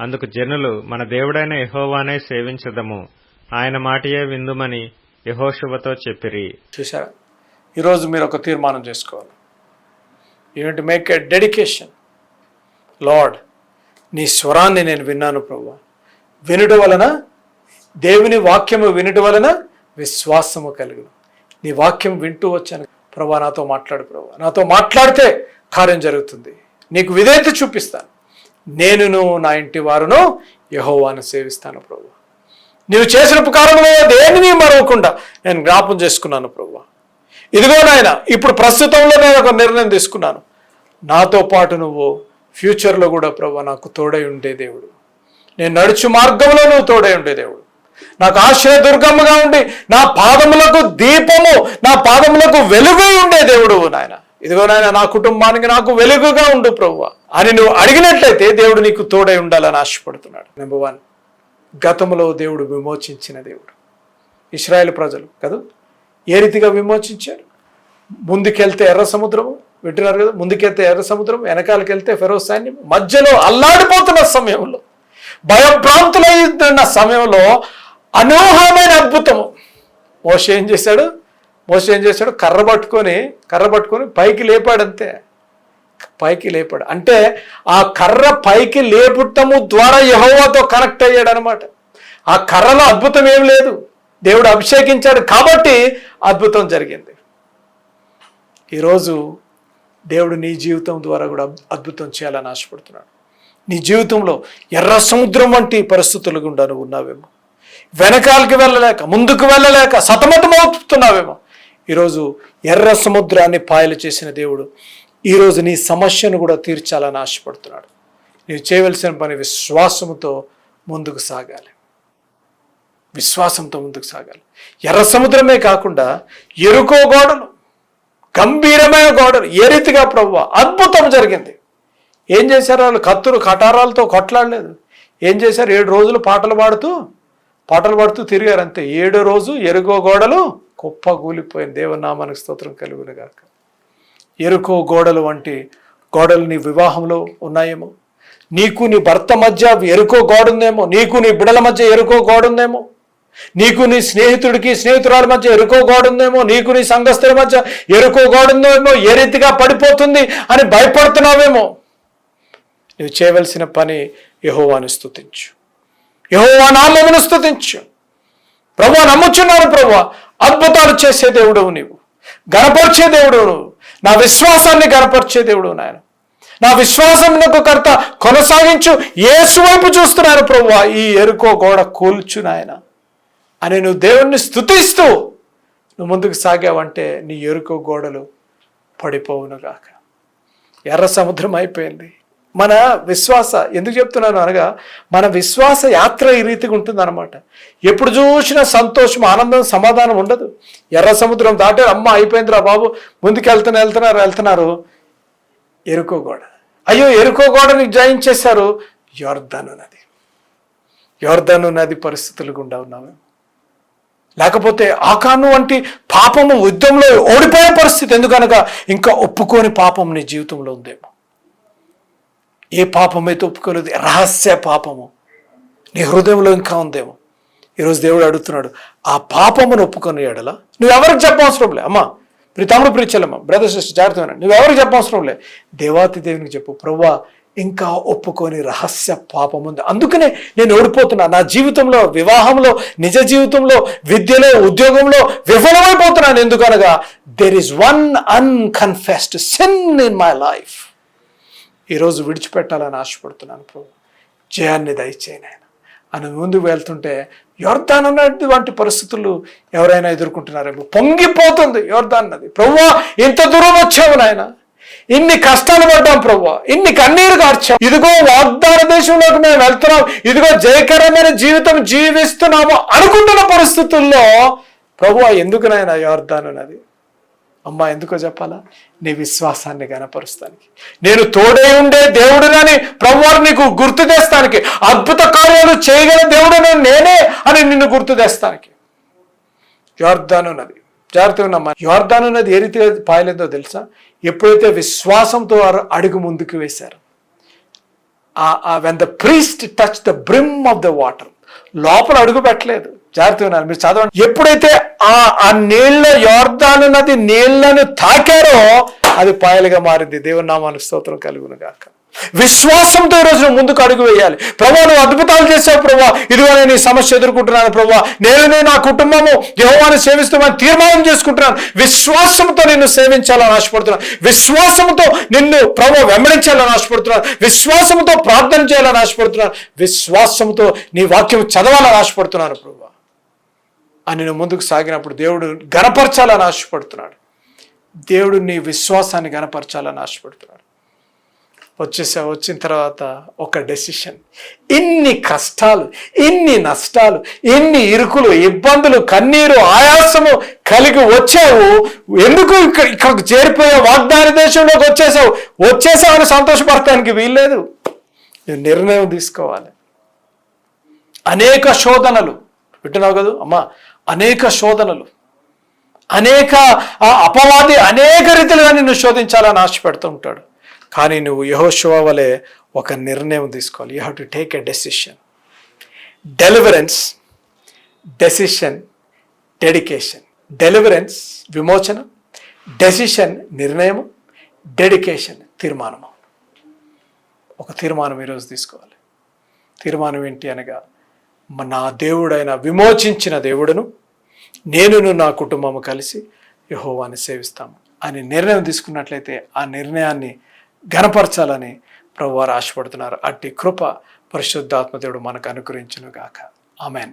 అందుకు జనులు మన దేవుడైన యహోవానే సేవించదము. ఆయన మాటయే విందుమని యహోశువతో చెప్పిరి. చూసారా ఈరోజు మీరు ఒక తీర్మానం చేసుకోవాలి. Unit make a dedication lord నీ స్వరాన్ని నేను విన్నాను ప్రభు. వినుట వలన దేవుని వాక్యము వినుట వలన విశ్వాసము కలుగును. నీ వాక్యం వింటూ వచ్చాను. ప్రభా నాతో మాట్లాడు ప్రభా. నాతో మాట్లాడితే కార్యం జరుగుతుంది. నీకు విధేయత చూపిస్తాను. నేనును నా ఇంటి వారును యహోవాను సేవిస్తాను ప్రభు నీవు చేసిన ఉపకారంలో దేనిని మరవకుండా నేను జ్ఞాపం చేసుకున్నాను ప్రభు ఇదిగో నాయన ఇప్పుడు ప్రస్తుతంలో నేను ఒక నిర్ణయం తీసుకున్నాను. నాతో పాటు నువ్వు ఫ్యూచర్లో కూడా ప్రభు నాకు తోడై ఉండే దేవుడు. నేను నడుచు మార్గంలో నువ్వు తోడై ఉండే దేవుడు. నాకు ఆశ్రయ దుర్గమ్మగా ఉండి నా పాదములకు దీపము నా పాదములకు వెలుగై ఉండే దేవుడు నాయన. ఇదిగో నాయన నా కుటుంబానికి నాకు వెలుగుగా ఉండు ప్రభు అని నువ్వు అడిగినట్లయితే దేవుడు నీకు తోడై ఉండాలని ఆశపడుతున్నాడు. నెంబర్ వన్ గతంలో దేవుడు విమోచించిన దేవుడు. ఇస్రాయేల్ ప్రజలు కదా ఏ రీతిగా విమోచించారు? ముందుకెళ్తే ఎర్ర సముద్రము వింటున్నారు కదా ముందుకెళ్తే ఎర్ర సముద్రం వెనకాలకి వెళ్తే ఫెరో సైన్యం మధ్యలో అల్లాడిపోతున్న సమయంలో భయభ్రాంతులైన సమయంలో అనూహమైన అద్భుతము. మోష ఏం చేశాడు? మోస ఏం చేశాడు? కర్ర పట్టుకొని కర్ర పట్టుకొని పైకి లేపాడు అంతే. పైకి లేపాడు. అంటే ఆ కర్ర పైకి లేపుటము ద్వారా యహోవాతో కనెక్ట్ అయ్యాడు అనమాట ఆ కర్రలో అద్భుతం ఏం లేదు. దేవుడు అభిషేకించాడు కాబట్టి అద్భుతం జరిగింది. ఈరోజు దేవుడు నీ జీవితం ద్వారా కూడా అద్భుతం చేయాలని ఆశపడుతున్నాడు. నీ జీవితంలో ఎర్ర సముద్రం వంటి పరిస్థితులు గుండా నువ్వు ఉన్నావేమో. వెనకాలకి వెళ్ళలేక ముందుకు వెళ్ళలేక సతమతమవుతున్నావేమో. ఈరోజు ఎర్ర సముద్రాన్ని పాయలు చేసిన దేవుడు ఈరోజు నీ సమస్యను కూడా తీర్చాలని ఆశపడుతున్నాడు. నీవు చేయవలసిన పని విశ్వాసంతో ముందుకు సాగాలి. విశ్వాసంతో ముందుకు సాగాలి. ఎర్ర సముద్రమే కాకుండా ఎరుకో గోడలు గంభీరమైన గోడలు ఏ రీతిగా ప్రభు అద్భుతం జరిగింది. ఏం చేశారు వాళ్ళు? కత్తులు కటారాలతో కొట్లాడలేదు. ఏం చేశారు? ఏడు రోజులు పాటలు పాడుతూ పాటలు పాడుతూ తిరిగారు అంతే. ఏడో రోజు ఎరుగో గోడలు కుప్పగూలిపోయిన దేవనామానికి స్తోత్రం కలుగునుగాక. ఎరుకో గోడలు వంటి గోడలు నీ వివాహంలో ఉన్నాయేమో. నీకు నీ భర్త మధ్య ఎరుకో గోడ ఉందేమో నీకు నీ బిడల మధ్య ఎరుకో గోడ ఉందేమో నీకు నీ స్నేహితుడికి స్నేహితురాల మధ్య ఎరుకో గోడ ఉందేమో నీకు నీ సంఘస్థుల మధ్య ఎరుకో గోడ ఉందేమో ఏ రీతిగా పడిపోతుంది అని భయపడుతున్నావేమో. నువ్వు చేయవలసిన పని యహోవాని స్థుతించు యహోవా నామమును స్థుతించు ప్రభు నమ్ముచున్నాను ప్రభు. అద్భుతాలు చేసే దేవుడవు నీవు. గణపరిచే దేవుడు నువ్వు నా విశ్వాసాన్ని గణపరిచే దేవుడు నాయన. నా విశ్వాసమునకు కర్త కొనసాగించు. ఏసు వైపు చూస్తున్నాను ప్రభు ఈ ఎరుకో గోడ కూల్చు నాయన. అని నువ్వు దేవుణ్ణి స్తుతిస్తూ నువ్వు ముందుకు సాగావంటే నీ ఎరుకో గోడలు పడిపోవునుగాక. ఎర్ర సముద్రం అయిపోయింది. మన విశ్వాస ఎందుకు చెప్తున్నాను అనగా మన విశ్వాస యాత్ర ఈ రీతిగా ఉంటుందన్నమాట. ఎప్పుడు చూసినా సంతోషం ఆనందం సమాధానం ఉండదు. ఎర్ర సముద్రం దాటే అమ్మ అయిపోయిందిరా బాబు ముందుకు వెళ్తున్నా వెళ్తున్నారు. వెళ్తున్నారు ఎరుకో గోడ. అయ్యో ఎరుకో గోడని జయించేశారు యోర్ధను నది. యోర్ధను నది పరిస్థితులు గుండా ఉన్నాము లేకపోతే ఆకాను వంటి పాపము యుద్ధంలో ఓడిపోయే పరిస్థితి. ఎందుకనగా ఇంకా ఒప్పుకోని పాపం నీ జీవితంలో ఉందేమో. ఏ పాపమైతే ఒప్పుకోలేదు రహస్య పాపము. నీ హృదయంలో ఇంకా ఉందేమో. ఈరోజు దేవుడు అడుగుతున్నాడు ఆ పాపమును ఒప్పుకొని ఎడల నువ్వు ఎవరికి చెప్పవసరం లే. అమ్మా ప్రి తమ్ముడు ప్రిచలమ్మ బ్రదర్ సిస్టర్ జాగ్రత్త నువ్వు ఎవరికి చెప్పవసరం లే. దేవాతి దేవునికి చెప్పు ప్రవ్వా ఇంకా ఒప్పుకొని రహస్య పాపం ఉంది అందుకనే నేను ఓడిపోతున్నా. నా జీవితంలో వివాహంలో నిజ జీవితంలో విద్యలో ఉద్యోగంలో విఫలమైపోతున్నాను. ఎందుకనగా there is one unconfessed sin in my life ఈరోజు విడిచిపెట్టాలని ఆశపడుతున్నాను ప్రభు. జయాన్ని దయచేయను ఆయన. అని ముందుకు వెళ్తుంటే యోర్ధాన్ ఉన్నటువంటి పరిస్థితులు ఎవరైనా ఎదుర్కొంటున్నారేమో పొంగిపోతుంది యోర్ధాన్ నది. ప్రభు ఇంత దూరం వచ్చావు నాయన. ఇన్ని కష్టాలు పడ్డాం ప్రభు. ఇన్ని కన్నీరు కార్చాం. ఇదిగో వాగ్దాన దేశంలోకి మేము వెళ్తున్నాం. ఇదిగో జయకరమైన జీవితం జీవిస్తున్నాము అనుకుంటున్న పరిస్థితుల్లో ప్రభు ఎందుకు నాయన యోర్ధాన్ నది? అమ్మా ఎందుకో చెప్పాలా? నీ విశ్వాసాన్ని గనపరుస్తానికి నేను తోడై ఉండే దేవుడునని ప్రభువారు నీకు గుర్తు తెస్తానికి. అద్భుత కార్యాలు చేయగల దేవుడును నేనే అని నిన్ను గుర్తు తెస్తానికి. యోర్ధాను నది. జాగ్రత్తగా ఉన్నమ్మా. యోర్ధాను నది ఏ రీతిగా పాయలేదో తెలుసా? ఎప్పుడైతే విశ్వాసంతో వారు అడుగు ముందుకు వేశారు when the priest touch the brim of the water లోపల అడుగు పెట్టలేదు. జాగ్రత్త ఉన్నారు మీరు చదవండి. ఎప్పుడైతే ఆ ఆ నీళ్ళ యోర్ధాను నది నీళ్ళను తాకారో అది పాయలుగా మారింది. దేవుని నామానికి స్తోత్రం కలుగును గాక విశ్వాసంతో రోజు నువ్వు ముందుకు అడుగు వేయాలి. ప్రభా నువ్వు అద్భుతాలు చేసావు ప్రభా. ఇదిగో నేను ఈ సమస్య ఎదుర్కొంటున్నాను ప్రభా. నేను నా కుటుంబము యహోవాన్ని సేవిస్తామని తీర్మానం చేసుకుంటున్నాను. విశ్వాసంతో నిన్ను సేవించాలని ఆశపడుతున్నాను. విశ్వాసంతో నిన్ను ప్రభు వెంబడించాలని ఆశపడుతున్నాను. విశ్వాసంతో ప్రార్థన చేయాలని ఆశపడుతున్నాను. విశ్వాసంతో నీ వాక్యం చదవాలని ఆశపడుతున్నాను ప్రభా. అని నేను ముందుకు సాగినప్పుడు దేవుడు గనపరచాలని ఆశపడుతున్నాడు. దేవుడు నీ విశ్వాసాన్ని గనపరచాలని ఆశపడుతున్నాడు. వచ్చేసా వచ్చిన తర్వాత ఒక డెసిషన్ ఇన్ని కష్టాలు ఇన్ని నష్టాలు ఇన్ని ఇరుకులు ఇబ్బందులు కన్నీరు ఆయాసము కలిగి వచ్చావు. ఎందుకు ఇక్కడ ఇక్కడికి చేరిపోయే వాగ్దాన దేశంలోకి వచ్చేసావు? వచ్చేసావని సంతోషపడటానికి వీల్లేదు. నువ్వు నిర్ణయం తీసుకోవాలి. అనేక శోధనలు. వింటున్నావు కదా? అమ్మా అనేక శోధనలు అనేక అపవాది అనేక రీతిలుగా నిన్ను శోధించాలని ఆశ పెడుతూ ఉంటాడు. కానీ నువ్వు యహోశివ వలె ఒక నిర్ణయం తీసుకోవాలి. You have to take a decision deliverance decision dedication deliverance విమోచన డెసిషన్ నిర్ణయం డెడికేషన్ తీర్మానము. ఒక తీర్మానం ఈరోజు తీసుకోవాలి. తీర్మానం ఏంటి అనగా నా దేవుడైన విమోచించిన దేవుడును. నేనును నా కుటుంబము కలిసి యహోవాన్ని సేవిస్తాము. అని నిర్ణయం తీసుకున్నట్లయితే ఆ నిర్ణయాన్ని గనపరచాలని ప్రభువారు ఆశపడుతున్నారు. అట్టి కృప పరిశుద్ధాత్మ దేవుడు మనకు అనుగ్రహించును గాక ఆమెన్.